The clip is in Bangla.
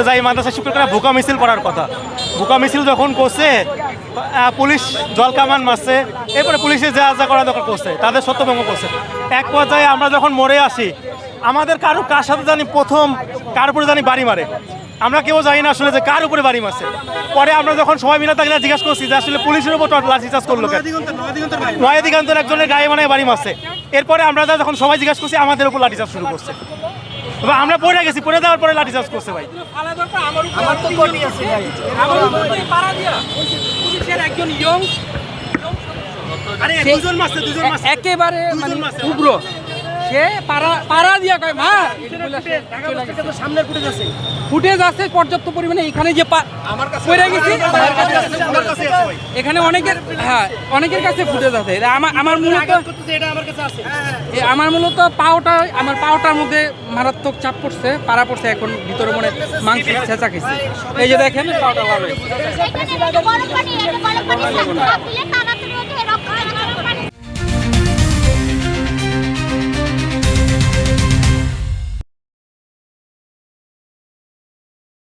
যাই মাদ্রাসা শিক্ষকরা, ভুকা মিছিল করার কথা। ভুকা মিছিল যখন করছে পুলিশ জল কামান মারছে, এরপরে পুলিশে যা যা করা দরকার করছে, তাদের সত্যভঙ্গ করছে। এক পর্যায়ে আমরা যখন মরে আসি, আমাদের কারও কার সাথে জানি প্রথম, কার উপরে জানি বাড়ি মারে? আমরা কেউ জানি না আসলে যে কার উপরে বাড়ি মারছে। পরে আমরা যখন সবাই মিলে তাকে জিজ্ঞাসা করছি যে আসলে পুলিশের উপর লাঠি চার্জ করল নয় একজনের গায়ে মানে বাড়ি মারছে। এরপরে আমরা যখন সবাই জিজ্ঞাসা করছি, আমাদের উপর লাঠি চার্জ শুরু করছে। আমরা পড়ে গেছি পড়ে দেওয়ার পরে লাঠি চার্জ করছে ভাই। আমার তো কোটি আছে ভাই। আমার উপরে পাড়া দিয়া। পুলিশের একজন ইয়ং আরে দুজন একেবারে মানে উগ্র। সে পাড়া পাড়া দিয়া কয় মা সামনের ফুটেজ আছে ফুটেজ আছে পর্যাপ্ত পরিমাণে এখানে যে পা- পড়ে গেছি আমার কাছে আছে। আমার কাছে আছে ভাই। এখানে অনেকের হ্যাঁ অনেকের কাছে ফুটেজ আছে। আমার আমার মূলত করতেছে আমার কাছে আছে। এ আমার মূলত পাওটা আমার পাওটার মধ্যে মারাত্মক চাপ পড়ছে পাড়া পড়ছে এখন ভিতরে মনে মাংস ছেঁচা খেয়েছে এই যে দেখেন পাওটা ভালো